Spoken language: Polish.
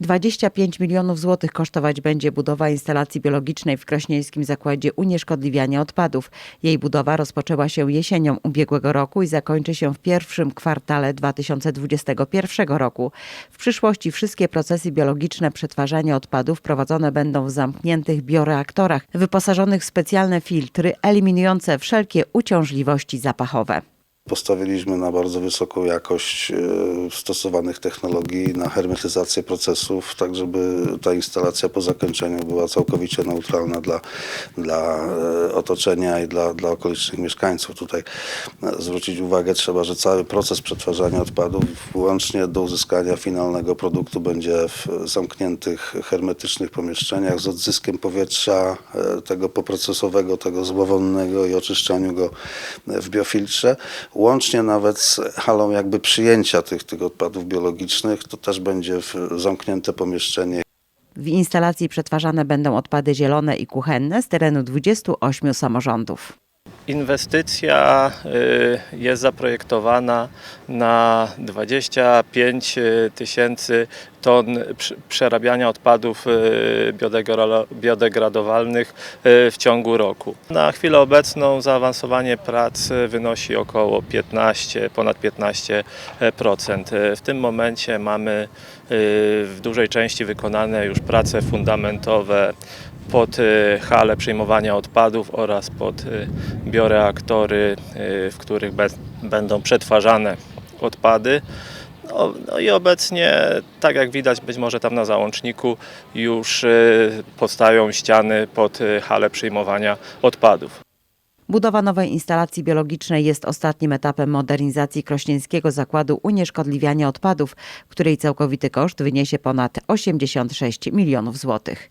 25 milionów złotych kosztować będzie budowa instalacji biologicznej w Krośnieńskim Zakładzie Unieszkodliwiania Odpadów. Jej budowa rozpoczęła się jesienią ubiegłego roku i zakończy się w pierwszym kwartale 2021 roku. W przyszłości wszystkie procesy biologiczne przetwarzania odpadów prowadzone będą w zamkniętych bioreaktorach wyposażonych w specjalne filtry eliminujące wszelkie uciążliwości zapachowe. Postawiliśmy na bardzo wysoką jakość e, stosowanych technologii, na hermetyzację procesów, tak żeby ta instalacja po zakończeniu była całkowicie neutralna dla, dla e, otoczenia i dla, dla okolicznych mieszkańców. Tutaj e, zwrócić uwagę trzeba, że cały proces przetwarzania odpadów, łącznie do uzyskania finalnego produktu, będzie w zamkniętych, hermetycznych pomieszczeniach z odzyskiem powietrza tego poprocesowego, tego złowolnego i oczyszczaniu go w biofiltrze łącznie nawet z halą jakby przyjęcia tych, tych odpadów biologicznych, to też będzie zamknięte pomieszczenie. W instalacji przetwarzane będą odpady zielone i kuchenne z terenu 28 samorządów. Inwestycja y, jest zaprojektowana na 25 tysięcy ton prze- przerabiania odpadów y, biodegra- biodegradowalnych y, w ciągu roku. Na chwilę obecną zaawansowanie prac wynosi około 15, ponad 15%. Y, W tym momencie mamy y, w dużej części wykonane już prace fundamentowe pod y, halę przyjmowania odpadów oraz pod y, bioreaktory, y, w których będą przetwarzane odpady. No, no i obecnie, tak jak widać być może tam na załączniku, już y, powstają ściany pod y, halę przyjmowania odpadów. Budowa nowej instalacji biologicznej jest ostatnim etapem modernizacji Krośnieńskiego Zakładu Unieszkodliwiania Odpadów, której całkowity koszt wyniesie ponad 86 milionów złotych.